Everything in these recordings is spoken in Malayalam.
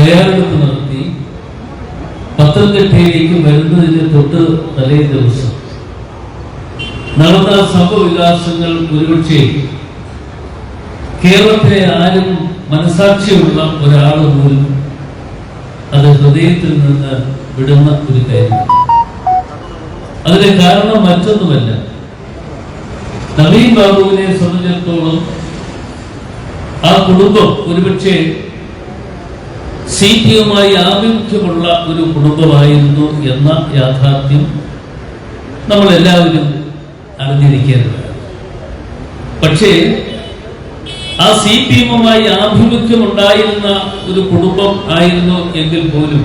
തയ്യാറെടുപ്പ് നടത്തി പത്തനംതിട്ടയിലേക്ക് വരുന്നതിന് തൊട്ട് തലേ ദിവസം. നടന്ന സംഭവവികാസങ്ങൾ ഒരുപക്ഷെ കേരളത്തിലെ ആരും മനസാക്ഷിയുള്ള ഒരാൾ പോലും അത് ഹൃദയത്തിൽ നിന്ന് വിടുന്ന ഒരു കാര്യം. അതിന്റെ കാരണം മറ്റൊന്നുമല്ല. നവീൻ ബാബുവിനെ സംബന്ധിച്ചിടത്തോളം ആ കുടുംബം ഒരുപക്ഷെ സി പി ആഭിമുഖ്യമുള്ള ഒരു കുടുംബമായിരുന്നു എന്ന യാഥാർത്ഥ്യം നമ്മൾ എല്ലാവരും അറിഞ്ഞിരിക്കേണ്ടതാണ്. പക്ഷേ ആ സി പി എമ്മുമായി ആഭിമുഖ്യമുണ്ടായിരുന്ന ഒരു കുടുംബം ആയിരുന്നു എങ്കിൽ പോലും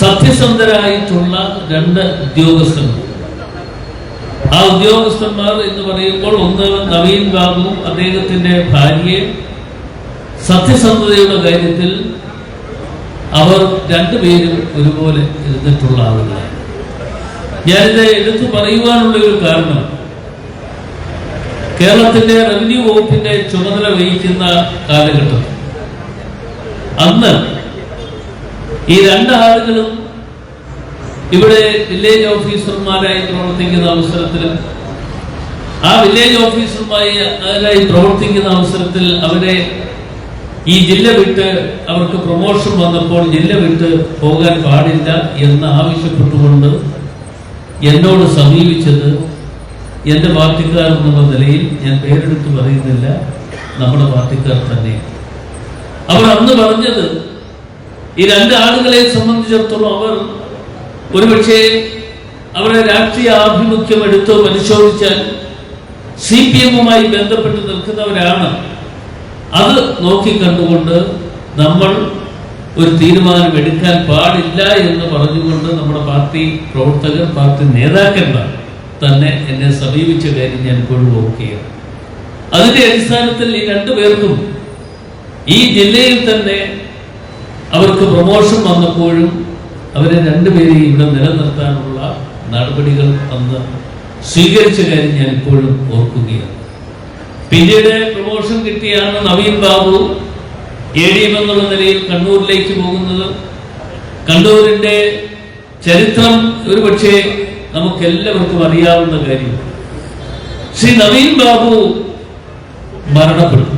സത്യസന്ധരായിട്ടുള്ള രണ്ട് ഉദ്യോഗസ്ഥർ ആ ഉദ്യോഗസ്ഥന്മാർ എന്ന് പറയുമ്പോൾ ഒന്ന് നവീൻ ബാബു അദ്ദേഹത്തിന്റെ ഭാര്യയെ സത്യസന്ധതയുടെ കാര്യത്തിൽ അവർ രണ്ടുപേരും ഒരുപോലെ ഇരുന്നിട്ടുള്ള ആളുകളാണ് ഞാനിത് എടുത്തു പറയുവാനുള്ള ഒരു കാരണം കേരളത്തിന്റെ റവന്യൂ വകുപ്പിന്റെ ചുമതല വഹിക്കുന്ന കാലഘട്ടം. അന്ന് ഈ രണ്ടാളുകളും ഇവിടെ വില്ലേജ് ഓഫീസർമാരായി പ്രവർത്തിക്കുന്ന അവസരത്തിൽ ആ വില്ലേജ് ഓഫീസർമാരായി പ്രവർത്തിക്കുന്ന അവസരത്തിൽ അവരെ ഈ ജില്ല വിട്ട് അവർക്ക് പ്രൊമോഷൻ വന്നപ്പോൾ ജില്ല വിട്ട് പോകാൻ പാടില്ല എന്ന് ആവശ്യപ്പെട്ടുകൊണ്ട് എന്നോട് സമീപിച്ചത് എന്റെ പാർട്ടിക്കാർ എന്നുള്ള നിലയിൽ ഞാൻ പേരെടുത്ത് പറയുന്നില്ല. നമ്മുടെ പാർട്ടിക്കാർ തന്നെ. അവർ അന്ന് പറഞ്ഞത് ഈ രണ്ട് ആളുകളെ സംബന്ധിച്ചിടത്തോളം അവർ ഒരുപക്ഷെ അവരുടെ രാഷ്ട്രീയ ആഭിമുഖ്യം എടുത്ത് പരിശോധിച്ചാൽ സി പി എമ്മുമായി ബന്ധപ്പെട്ട് നിൽക്കുന്നവരാണ്. അത് നോക്കിക്കണ്ടുകൊണ്ട് നമ്മൾ ഒരു തീരുമാനം എടുക്കാൻ പാടില്ല എന്ന് പറഞ്ഞുകൊണ്ട് നമ്മുടെ പാർട്ടി പ്രവർത്തകർ പാർട്ടി നേതാക്കന്മാർ തന്നെ എന്നെ സമീപിച്ച കാര്യം ഞാൻ ഇപ്പോഴും ഓർക്കുകയാണ്. അതിന്റെ അടിസ്ഥാനത്തിൽ ഈ രണ്ടു പേർക്കും ഈ ജില്ലയിൽ തന്നെ അവർക്ക് പ്രൊമോഷൻ വന്നപ്പോഴും അവരെ രണ്ടുപേരെയും ഇവിടെ നിലനിർത്താനുള്ള നടപടികൾ അന്ന് സ്വീകരിച്ച കാര്യം ഞാൻ ഇപ്പോഴും ഓർക്കുകയാണ്. പിന്നീട് promotion കിട്ടിയാണ് Naveen Babu. A D M എന്നുള്ള നിലയിൽ കണ്ണൂരിലേക്ക് പോകുന്നത്. കണ്ണൂരിന്റെ ചരിത്രം ഒരുപക്ഷെ നമുക്ക് എല്ലാവർക്കും അറിയാവുന്ന കാര്യം. ശ്രീ നവീൻ ബാബു മരണപ്പെട്ടു.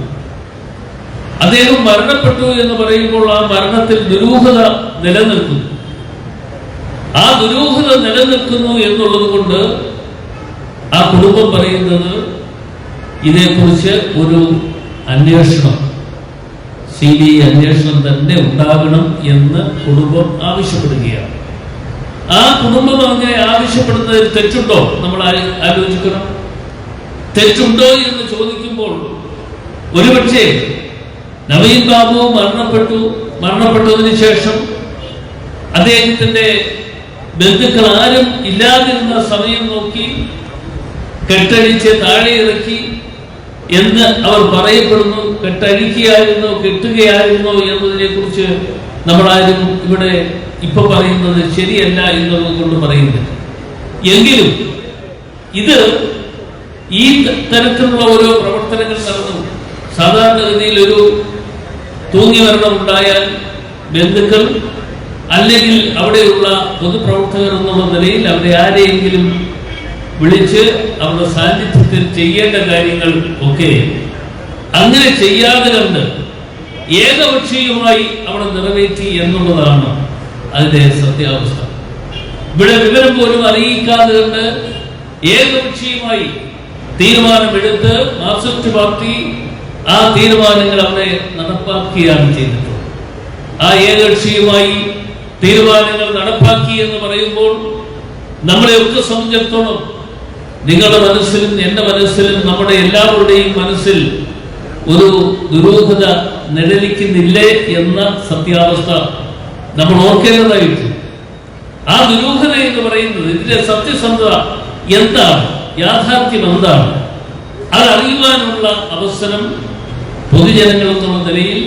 അദ്ദേഹം മരണപ്പെട്ടു എന്ന് പറയുമ്പോൾ ആ മരണത്തിൽ ദുരൂഹത നിലനിൽക്കുന്നു. ആ ദുരൂഹത നിലനിൽക്കുന്നു എന്നുള്ളത് കൊണ്ട് ആ കുടുംബം പറയുന്നത് ഇതേക്കുറിച്ച് ഒരു അന്വേഷണം സി ബി ഐ അന്വേഷണം തന്നെ ഉണ്ടാകണം എന്ന് കുടുംബം ആവശ്യപ്പെടുകയാണ്. ആ കുടുംബം അങ്ങനെ ആവശ്യപ്പെടുന്നതിൽ തെറ്റുണ്ടോ? നമ്മൾ ആലോചിക്കണം. തെറ്റുണ്ടോ എന്ന് ചോദിക്കുമ്പോൾ ഒരുപക്ഷെ നവീൻ ബാബു മരണപ്പെട്ടു മരണപ്പെട്ടതിന് ശേഷം അദ്ദേഹത്തിന്റെ ബന്ധുക്കൾ ആരും ഇല്ലാതിരുന്ന സമയം നോക്കി കെട്ടഴിച്ച് താഴെ ഇറക്കി എന്ന് അവർ പറയപ്പെടുന്നു കെട്ടഴിക്കുകയായിരുന്നോ കെട്ടുകയായിരുന്നോ എന്നതിനെ കുറിച്ച് നമ്മളാരും ഇവിടെ ഇപ്പൊ പറയുന്നത് ശരിയല്ല എന്നുള്ളത് കൊണ്ട് പറയുന്നില്ല. എങ്കിലും ഇത് ഈ തരത്തിലുള്ള ഓരോ പ്രവർത്തനങ്ങൾ നടന്നു. സാധാരണഗതിയിൽ ഒരു തൂങ്ങി മരണം ഉണ്ടായാൽ ബന്ധുക്കൾ അല്ലെങ്കിൽ അവിടെയുള്ള പൊതുപ്രവർത്തകർ എന്നുള്ള നിലയിൽ അവരെ ആരെയെങ്കിലും വിളിച്ച് അവരുടെ സാന്നിധ്യത്തിൽ ചെയ്യേണ്ട കാര്യങ്ങൾ ഒക്കെ അങ്ങനെ ചെയ്യാതെ കണ്ട് ഏകപക്ഷീയമായി അവിടെ നിറവേറ്റി എന്നുള്ളതാണ് അതിന്റെ സത്യാവസ്ഥ. ഇവിടെ വിവരം പോലും അറിയിക്കാതെ കണ്ട് ഏകപക്ഷീയമായി തീരുമാനമെടുത്ത് മാർക്സിസ്റ്റ് പാർട്ടി ആ തീരുമാനങ്ങൾ അവിടെ നടപ്പാക്കുകയാണ് ചെയ്തിട്ടുള്ളത് ആ ഏകപക്ഷീയമായി തീരുമാനങ്ങൾ നടപ്പാക്കി എന്ന് പറയുമ്പോൾ നമ്മളെയൊക്കെ സംബന്ധിച്ചിടത്തോളം നിങ്ങളുടെ മനസ്സിലും എന്റെ മനസ്സിലും നമ്മുടെ എല്ലാവരുടെയും മനസ്സിൽ ഒരു ദുരൂഹത നിഴലിക്കുന്നില്ലേ എന്ന സത്യാവസ്ഥ നമ്മൾ ഓർക്കേണ്ടതായിട്ട്. ആ ദുരൂഹത എന്ന് പറയുന്നത് ഇതിന്റെ സത്യസന്ധത എന്താണ്? യാഥാർത്ഥ്യം എന്താണ്? അതറിയുവാനുള്ള അവസരം പൊതുജനങ്ങൾ എന്നുള്ള നിലയിൽ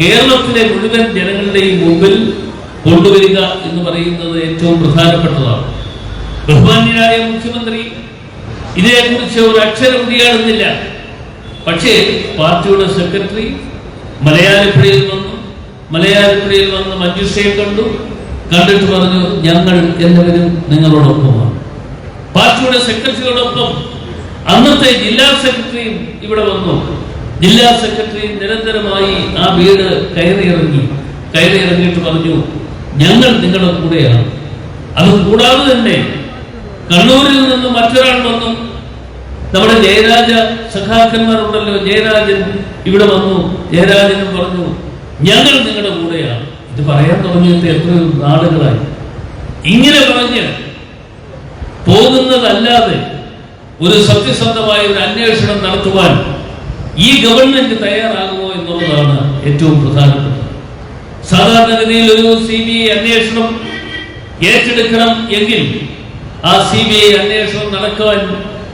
കേരളത്തിലെ മുഴുവൻ ജനങ്ങളുടെയും മുമ്പിൽ കൊണ്ടുവരിക എന്ന് പറയുന്നത് ഏറ്റവും പ്രധാനപ്പെട്ടതാണ്. ബഹുമാന്യനായ മുഖ്യമന്ത്രി ഇതിനെക്കുറിച്ച് ഒരു അക്ഷരം ഉരിയാടുന്നില്ല പക്ഷേ പാർട്ടിയുടെ സെക്രട്ടറി മലയാളിപ്പുഴയിൽ വന്നു. മലയാളിപ്പുഴയിൽ വന്ന് മഞ്ജുഷയെ കണ്ടു. കണ്ടിട്ട് പറഞ്ഞു ഞങ്ങൾ എല്ലാവരും നിങ്ങളോടൊപ്പമാണ്. പാർട്ടിയുടെ സെക്രട്ടറിയോടൊപ്പം അന്നത്തെ ജില്ലാ സെക്രട്ടറിയും ഇവിടെ വന്നു. ജില്ലാ സെക്രട്ടറി നിരന്തരമായി ആ വീട് കയറിയിറങ്ങി. കയറിയിറങ്ങിയിട്ട് പറഞ്ഞു ഞങ്ങൾ നിങ്ങളുടെ കൂടെയാണ്. അത് കൂടാതെ തന്നെ കണ്ണൂരിൽ നിന്ന് മറ്റൊരാൾ വന്നു. നമ്മുടെ ജയരാജ സഖാക്കന്മാരുണ്ടല്ലോ ജയരാജൻ ഇവിടെ വന്നു. ജയരാജനും പറഞ്ഞു ഞങ്ങൾ നിങ്ങളുടെ കൂടെയാണ്. ഇത് പറയാൻ തുടങ്ങിയിട്ട് എത്രയോ നാളുകളായി. ഇങ്ങനെ പറഞ്ഞ് പോകുന്നതല്ലാതെ ഒരു സത്യസന്ധമായ ഒരു അന്വേഷണം നടത്തുവാൻ ഈ ഗവൺമെന്റ് തയ്യാറാകുമോ എന്നുള്ളതാണ് ഏറ്റവും പ്രധാനപ്പെട്ടത്. സാധാരണഗതിയിൽ ഒരു സി ബി ഐ അന്വേഷണം ഏറ്റെടുക്കണം എങ്കിൽ ആ സി ബി ഐ അന്വേഷണം നടക്കുവാൻ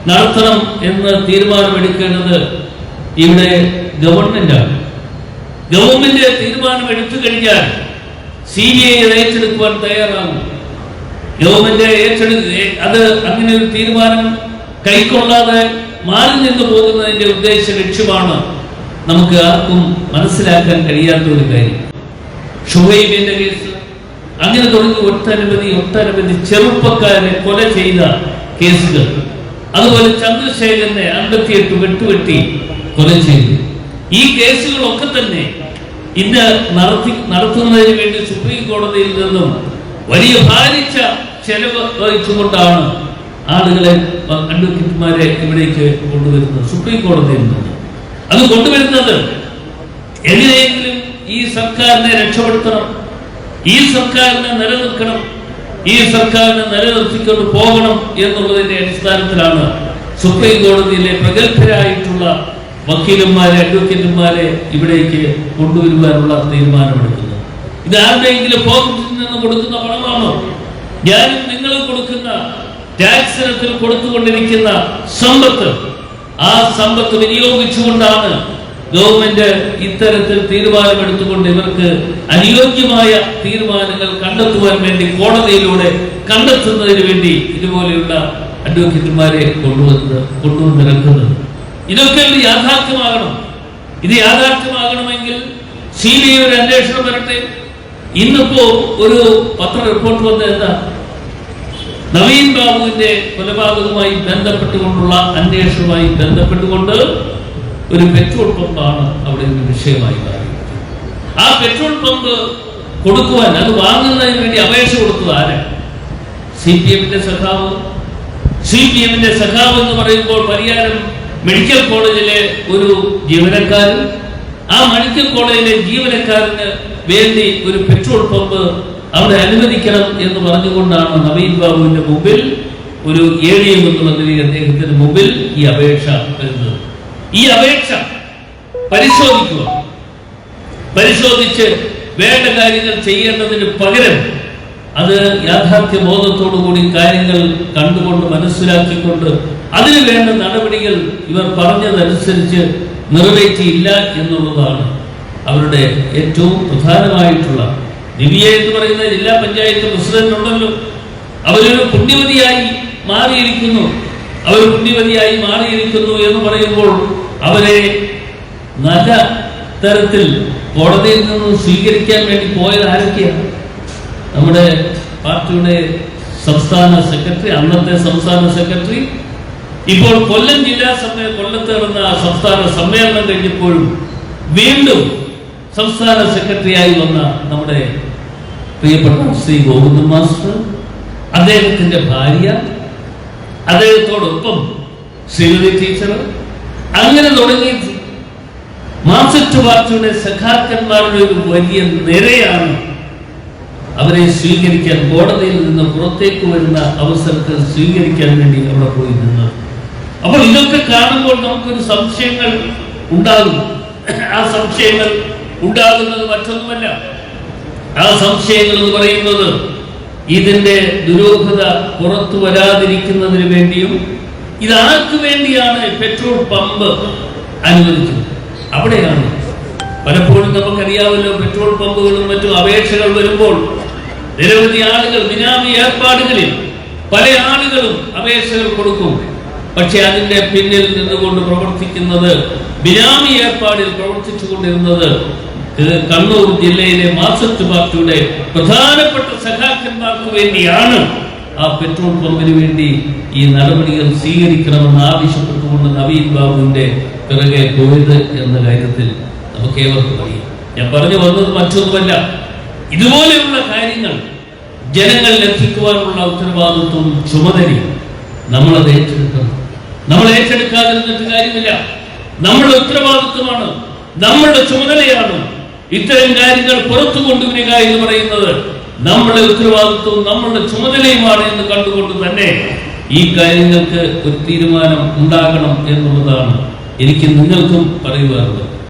നടത്തണം എന്ന് തീരുമാനമെടുക്കേണ്ടത് ഇവിടെ ഗവൺമെന്റാണ്. ഗവൺമെന്റ് തീരുമാനം എടുത്തു കഴിഞ്ഞാൽ സി ബി ഐ ഏറ്റെടുക്കുവാൻ തയ്യാറാകും. ഗവൺമെന്റ് ഏറ്റെടു അത് അങ്ങനെ ഒരു തീരുമാനം കൈക്കൊള്ളാതെ മാറി നിന്ന് പോകുന്നതിന്റെ ഉദ്ദേശ ലക്ഷ്യമാണ് നമുക്ക് ആർക്കും മനസ്സിലാക്കാൻ കഴിയാത്ത ഒരു കാര്യം. ഷുഹൈബിന്റെ കേസ് അങ്ങനെ തുടങ്ങി ഒട്ടനവധി ഒട്ടനവധി ചെറുപ്പക്കാരെ കൊല ചെയ്ത കേസുകൾ. അതുപോലെ ചന്ദ്രശേഖരനെ അമ്പത്തിയെട്ട് വെട്ടുവെട്ടി കൊല ചെയ്തു. ഈ കേസുകളൊക്കെ തന്നെ ഇന്ന് നടത്തി നടത്തുന്നതിന് വേണ്ടി സുപ്രീം കോടതിയിൽ നിന്നും വലിയ ഭാരിച്ച ചെലവ് വഹിച്ചുകൊണ്ടാണ് ആളുകളെ അഡ്വക്കേറ്റുമാരെ ഇവിടേക്ക് കൊണ്ടുവരുന്നത് സുപ്രീം കോടതിയിൽ നിന്ന്. അത് കൊണ്ടുവരുന്നത് എങ്ങനെയെങ്കിലും ഈ സർക്കാരിനെ രക്ഷപ്പെടുത്തണം. ഈ സർക്കാരിനെ നിലനിൽക്കണം ഈ സർക്കാരിനെ നിലനിർത്തിക്കൊണ്ട് പോകണം എന്നുള്ളതിന്റെ അടിസ്ഥാനത്തിലാണ് സുപ്രീം കോടതിയിലെ പ്രഗത്ഭരായിട്ടുള്ള വക്കീലന്മാരെ അഡ്വക്കേറ്റുമാരെ ഇവിടേക്ക് കൊണ്ടുവരുവാനുള്ള തീരുമാനമെടുക്കുന്നത്. ഇത് ആരുടെയെങ്കിലും പോക്കറ്റിൽ നിന്ന് കൊടുക്കുന്ന പണമാണോ? ഞാനും നിങ്ങളും കൊടുക്കുന്ന ടാക്സ് ഇനത്തിൽ കൊടുത്തുകൊണ്ടിരിക്കുന്ന സമ്പത്ത് ആ സമ്പത്ത് വിനിയോഗിച്ചുകൊണ്ടാണ് ഗവൺമെന്റ് ഇത്തരത്തിൽ തീരുമാനമെടുത്തുകൊണ്ട് ഇവർക്ക് അനുയോജ്യമായ തീരുമാനങ്ങൾ കണ്ടെത്തുവാൻ വേണ്ടി കോടതിയിലൂടെ കണ്ടെത്തുന്നതിന് വേണ്ടി ഇതുപോലെയുള്ള അഡ്വക്കേറ്റുമാരെ കൊണ്ടുവന്ന് കൊണ്ടുവന്നിറക്കുന്നത് ഇതൊക്കെ ഇത് യാഥാർത്ഥ്യമാകണം. ഇത് യാഥാർത്ഥ്യമാകണമെങ്കിൽ സി ബി ഐ ഒരു അന്വേഷണം വരട്ടെ. ഇന്നിപ്പോ ഒരു പത്ര റിപ്പോർട്ട് വന്ന എന്താ? നവീൻ ബാബുവിന്റെ കൊലപാതകവുമായി ബന്ധപ്പെട്ടുകൊണ്ടുള്ള അന്വേഷണവുമായി ബന്ധപ്പെട്ടുകൊണ്ട് ഒരു പെട്രോൾ പമ്പാണ് അവിടെ ഒരു വിഷയമായി മാറിയത് ആ പെട്രോൾ പമ്പ് കൊടുക്കുവാൻ അത് വാങ്ങുന്നതിന് വേണ്ടി അപേക്ഷ കൊടുത്തത് ആരാ? സി പി എമ്മിന്റെ സഖാവ്. സി പി എമ്മിന്റെ സഖാവ് എന്ന് പറയുമ്പോൾ പരിയാരം മെഡിക്കൽ കോളേജിലെ ഒരു ജീവനക്കാരൻ. ആ മെഡിക്കൽ കോളേജിലെ ജീവനക്കാരന് വേണ്ടി ഒരു പെട്രോൾ പമ്പ് അവിടെ അനുവദിക്കണം എന്ന് പറഞ്ഞുകൊണ്ടാണ് നവീൻ ബാബുവിന്റെ മുമ്പിൽ ഒരു ഏഴിയം ഡി അദ്ദേഹത്തിന്റെ മുമ്പിൽ ഈ അപേക്ഷ വരുന്നത്. ഈ അപേക്ഷ പരിശോധിക്കുക. പരിശോധിച്ച് വേണ്ട കാര്യങ്ങൾ ചെയ്യേണ്ടതിന് പകരം അത് യാഥാർത്ഥ്യ ബോധത്തോടു കൂടി കാര്യങ്ങൾ കണ്ടുകൊണ്ട് മനസ്സിലാക്കിക്കൊണ്ട് അതിന് വേണ്ട നടപടികൾ ഇവർ പറഞ്ഞതനുസരിച്ച് നിറവേറ്റിയില്ല എന്നുള്ളതാണ് അവരുടെ ഏറ്റവും പ്രധാനമായിട്ടുള്ള. ദിവ്യ എന്ന് പറയുന്ന ജില്ലാ പഞ്ചായത്ത് പ്രസിഡന്റ് ഉണ്ടല്ലോ അവരൊരു പുണ്യവതിയായി മാറിയിരിക്കുന്നു. അവർ പുണ്യവതിയായി മാറിയിരിക്കുന്നു എന്ന് പറയുമ്പോൾ അവരെ നല്ല തരത്തിൽ കോടതിയിൽ നിന്ന് സ്വീകരിക്കാൻ വേണ്ടി പോയത് ആരൊക്കെയാണ്? നമ്മുടെ പാർട്ടിയുടെ സംസ്ഥാന സെക്രട്ടറി അന്നത്തെ സംസ്ഥാന സെക്രട്ടറി. ഇപ്പോൾ കൊല്ലം ജില്ലാ സമ്മേളനം കൊല്ലത്ത് നടന്ന സംസ്ഥാന സമ്മേളനം കഴിഞ്ഞപ്പോഴും വീണ്ടും സംസ്ഥാന സെക്രട്ടറിയായി വന്ന നമ്മുടെ പ്രിയപ്പെട്ട ശ്രീ ഗോവിന്ദൻ മാസ്റ്റർ അദ്ദേഹത്തിന്റെ ഭാര്യ അദ്ദേഹത്തോടൊപ്പം ശ്രീമതി ടീച്ചർ അങ്ങനെ തുടങ്ങി. മാർക്സിസ്റ്റ് സഖാക്കന്മാരുടെ ഒരു വലിയ നിരയാണ് അവരെ സ്വീകരിക്കാൻ കോടതിയിൽ നിന്ന് പുറത്തേക്ക് വരുന്ന അവസരത്തിൽ സ്വീകരിക്കാൻ വേണ്ടി അവിടെ പോയി നിന്നത്. അപ്പോൾ ഇതൊക്കെ കാണുമ്പോൾ നമുക്കൊരു സംശയങ്ങൾ ഉണ്ടാകും. ആ സംശയങ്ങൾ ഉണ്ടാകുന്നത് മറ്റൊന്നുമല്ല. ആ സംശയങ്ങൾ എന്ന് പറയുന്നത് ഇതിന്റെ ദുരൂഹത പുറത്തു വരാതിരിക്കുന്നതിന് വേണ്ടിയും ഇതാർക്ക് വേണ്ടിയാണ് പെട്രോൾ പമ്പ് അനുവദിച്ചത്? അവിടെയാണ്. പലപ്പോഴും നമുക്കറിയാമല്ലോ പെട്രോൾ പമ്പുകളും മറ്റും അപേക്ഷകൾ വരുമ്പോൾ നിരവധി ആളുകൾ ബിനാമി ഏർപ്പാടുകളിൽ പല ആളുകളും അപേക്ഷകൾ കൊടുക്കും. പക്ഷെ അതിന്റെ പിന്നിൽ നിന്നുകൊണ്ട് പ്രവർത്തിക്കുന്നത് ബിനാമി ഏർപ്പാടിൽ പ്രവർത്തിച്ചുകൊണ്ടിരുന്നത് കണ്ണൂർ ജില്ലയിലെ മാസത്ത് പാർട്ടിയുടെ പ്രധാനപ്പെട്ട സഖാക്കന്മാർക്ക് വേണ്ടിയാണ്. ആ പെട്രോൾ പമ്പിന് വേണ്ടി ഈ നടപടികൾ സ്വീകരിക്കണമെന്ന് ആവശ്യപ്പെട്ടുകൊണ്ട് നവീൻ ബാബുവിന്റെ പിറകെ പോയത് എന്ന കാര്യത്തിൽ നമുക്ക് ഏവർക്കും അറിയാം. ഞാൻ പറഞ്ഞു വന്നത് മറ്റൊന്നുമല്ല. ഇതുപോലെയുള്ള കാര്യങ്ങൾ ജനങ്ങളിൽ എത്തിക്കുവാനുള്ള ഉത്തരവാദിത്വവും ചുമതലയും നമ്മളത് ഏറ്റെടുക്കണം. നമ്മൾ ഏറ്റെടുക്കാതിരുന്നിട്ട് കാര്യമില്ല. നമ്മുടെ ഉത്തരവാദിത്വമാണ് നമ്മളുടെ ചുമതലയാണ് ഇത്തരം കാര്യങ്ങൾ പുറത്തു കൊണ്ടുവരിക എന്ന് പറയുന്നത്. നമ്മുടെ ഉത്തരവാദിത്വവും നമ്മളുടെ ചുമതലയുമാണ് എന്ന് കണ്ടുകൊണ്ട് തന്നെ ഈ കാര്യങ്ങൾക്ക് ഒരു തീരുമാനം ഉണ്ടാകണം എന്നുള്ളതാണ് എനിക്ക് നിങ്ങൾക്കും പറയുവാനുള്ളത്.